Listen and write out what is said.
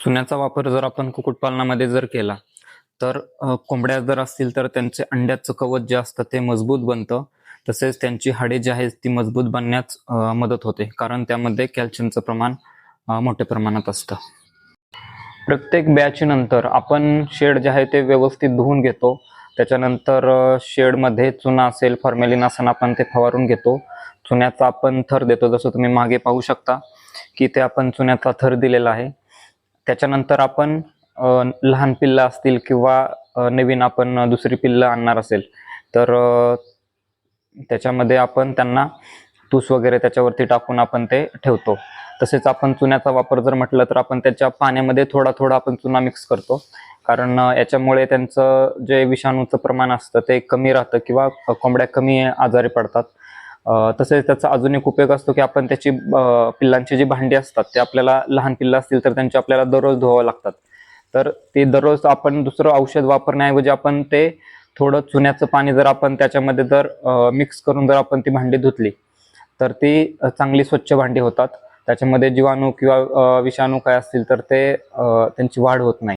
चुन्याचा वापर जर आपण कुक्कुटपालनामध्ये जर केला तर कोंबड्या जर असतील तर त्यांचे अंड्याचं कवच जे असतं ते मजबूत बनतं. तसेच त्यांची हाडे जी आहेत ती मजबूत बनण्यास मदत होते. कारण त्यामध्ये कॅल्शियमचं प्रमाण मोठ्या प्रमाणात असतं. प्रत्येक बॅच नंतर आपण शेड जे आहे ते व्यवस्थित धुवून घेतो. त्याच्यानंतर शेडमध्ये चुना असेल फॉर्मेलिन असेल आपण ते फवारून घेतो. चुन्याचा आपण थर देतो. जसं तुम्ही मागे पाहू शकता की ते आपण चुन्याचा थर दिलेला आहे. त्याच्यानंतर आपण लहान पिल्लं असतील किंवा नवीन आपण दुसरी पिल्लं आणणार असेल तर त्याच्यामध्ये आपण त्यांना तूस वगैरे त्याच्यावरती टाकून आपण ते ठेवतो. तसेच आपण चुन्याचा वापर जर म्हटलं तर आपण त्याच्या पाण्यामध्ये थोडा थोडा आपण चुना मिक्स करतो. कारण याच्यामुळे त्यांचं जे विषाणूचं प्रमाण असतं ते कमी राहतं किंवा कोंबड्या कमी आजारी पडतात. तसेच त्याचा अजून एक उपयोग असतो की आपण त्याची पिल्लांची जी भांडी असतात ते आपल्याला लहान पिल्लं असतील तर त्यांची आपल्याला दररोज धुवावं लागतात. तर ते दररोज आपण दुसरं औषध वापरण्याऐवजी आपण ते थोडं चुन्याचं पाणी जर आपण त्याच्यामध्ये जर मिक्स करून जर आपण ती भांडी धुतली तर ती चांगली स्वच्छ भांडी होतात. त्याच्यामध्ये जीवाणू किंवा विषाणू काय असतील तर ते त्यांची वाढ होत नाही.